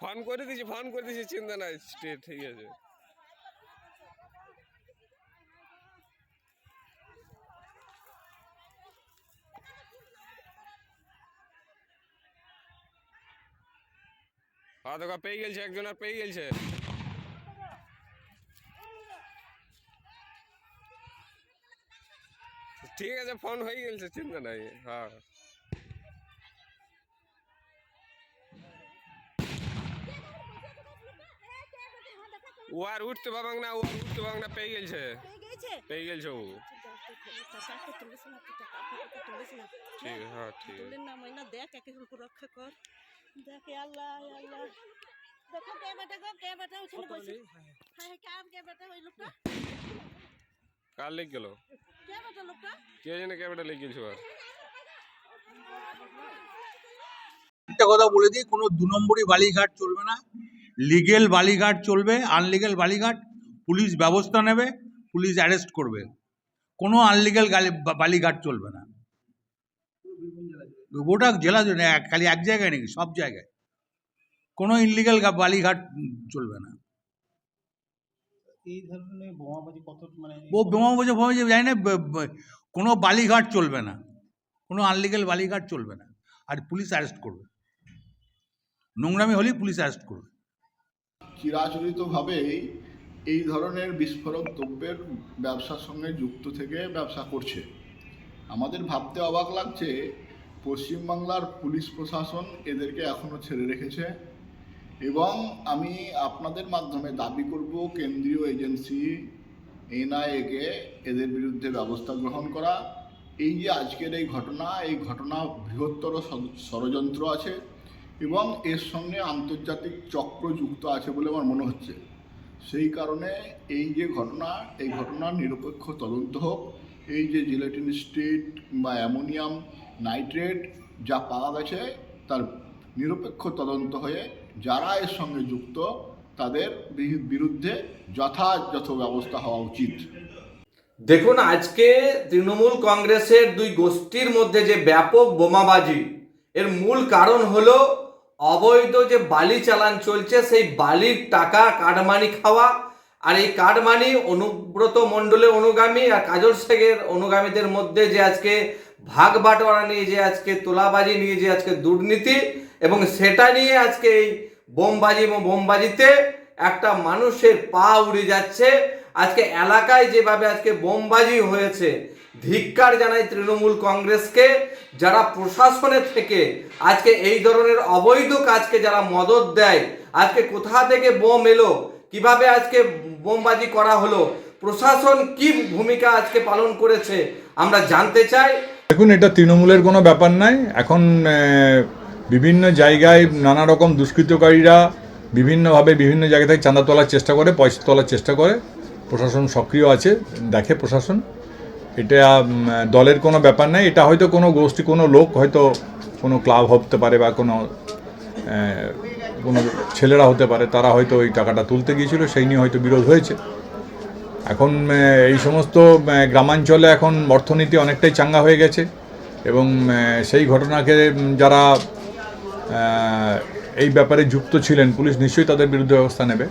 Phone করে দিছি phone করে দিছি চিন্তা নাই স্টে- ঠিক আছে। হ্যাঁ দেখো পেয়ে গেছে একজন আর পেয়ে গেছে ঠিক আছে ফোন হয়ে গেছে চিন্তা নাই হ্যাঁ। ও আর উঠতে পাবাং না ও আর উঠতে পাবাং না পেয়ে গেছে পেয়ে গেছে ও। ঠিক হ্যাঁ ঠিক। দেখ একে রক্ষা কর। দেখ আল্লাহ আল্লাহ। দেখো কে বেটা গো কে বেটা বসে? হ্যাঁ। হ্যাঁ কে বেটা ওই লোকটা? কার লেগে গেল? কে বেটা লোকটা? কে জানে কে বেটা লেগে গেছে আর একটা কথা বলে দিই কোনো দু নম্বরই বালিঘাট চলবে না। লিগেল বালিঘাট চলবে আনলিগেল বালিঘাট পুলিশ ব্যবস্থা নেবে পুলিশ অ্যারেস্ট করবে। কোনো আনলিগেল বালিঘাট চলবে না। গোটা জেলা খালি এক জায়গায় নাকি? সব জায়গায়। কোনো ইনলিগাল বালিঘাট চলবে না। এই ধরনের বোমাবাজি কত মানে ও জানি না কোনো বালিঘাট চলবে না। কোনো আনলিগেল বালিঘাট চলবে না। আর পুলিশ অ্যারেস্ট করবে। নোংরামি হলেই পুলিশ অ্যারেস্ট করবে। চিরাচরিতভাবেই এই ধরনের বিস্ফোরক দ্রব্যের ব্যবসার সঙ্গে যুক্ত থেকে ব্যবসা করছে। আমাদের ভাবতে অবাক লাগছে, পশ্চিমবাংলার পুলিশ প্রশাসন এদেরকে এখনও ছেড়ে রেখেছে এবং আমি আপনাদের মাধ্যমে দাবি করব, কেন্দ্রীয় এজেন্সি এনআইএকে এদের বিরুদ্ধে ব্যবস্থা গ্রহণ করা। এই যে আজকের এই ঘটনা এই ঘটনা বৃহত্তর ষড়যন্ত্র আছে। এবং এর সঙ্গে আন্তর্জাতিক চক্র যুক্ত আছে বলে আমার মনে হচ্ছে। সেই কারণে এই যে ঘটনা, এই ঘটনার নিরপেক্ষ তদন্ত হোক, এই যে জিলেটিন স্ট্রিট বা অ্যামোনিয়াম নাইট্রেট যা পাওয়া গেছে, তার নিরপেক্ষ তদন্ত হয়ে যারা এর সঙ্গে যুক্ত, তাদের বিরুদ্ধে যথাযথ ব্যবস্থা হওয়া উচিত। দেখুন, আজকে তৃণমূল কংগ্রেসের দুই গোষ্ঠীর মধ্যে যে ব্যাপক বোমাবাজি, এর মূল কারণ হলো অবৈধ যে বালি চালান চলছে, সেই বালির টাকা, কাটমানি খাওয়া, আর এই কাটমানি অনুব্রত মণ্ডলের অনুগামী আর কাজল শেখের অনুগামীদের মধ্যে যে আজকে ভাগ বাটোয়ারা নিয়ে যে আজকে তোলাবাজি নিয়ে যে আজকে দুর্নীতি, এবং সেটা নিয়ে আজকে এই বোমবাজি এবং বোমবাজিতে একটা মানুষের পা উড়ে যাচ্ছে। আজকে এলাকায় যেভাবে আজকে বোমবাজি হয়েছে, ধিক্কার জানাই তৃণমূল কংগ্রেসকে, যারা প্রশাসনের থেকে আজকে এই ধরনের অবৈধ কাজকে যারা মদত দেয়, আজকে কোথা থেকে বোম এলো, কীভাবে আজকে বোমবাজি করা হলো, প্রশাসন কি ভূমিকা আজকে পালন করেছে, আমরা জানতে চাই। দেখুন, এটা তৃণমূলের কোনো ব্যাপার নাই। এখন বিভিন্ন জায়গায় নানা রকম দুষ্কৃতকারীরা বিভিন্নভাবে বিভিন্ন জায়গা থেকে চাঁদা তোলার চেষ্টা করে, পয়সা তোলার চেষ্টা করে। প্রশাসন সক্রিয় আছে, দেখে প্রশাসন। এটা দলের কোনো ব্যাপার নাই। এটা হয়তো কোনো গোষ্ঠী, কোনো লোক হয়তো কোনো ক্লাব হতে পারে বা কোনো কোনো ছেলেরা হতে পারে, তারা হয়তো ওই টাকাটা তুলতে গিয়েছিল, সেই নিয়ে হয়তো বিরোধ হয়েছে। এখন এই সমস্ত গ্রামাঞ্চলে এখন অর্থনীতি অনেকটাই চাঙ্গা হয়ে গেছে এবং সেই ঘটনাকে যারা এই ব্যাপারে যুক্ত ছিলেন, পুলিশ নিশ্চয়ই তাদের বিরুদ্ধে ব্যবস্থা নেবে।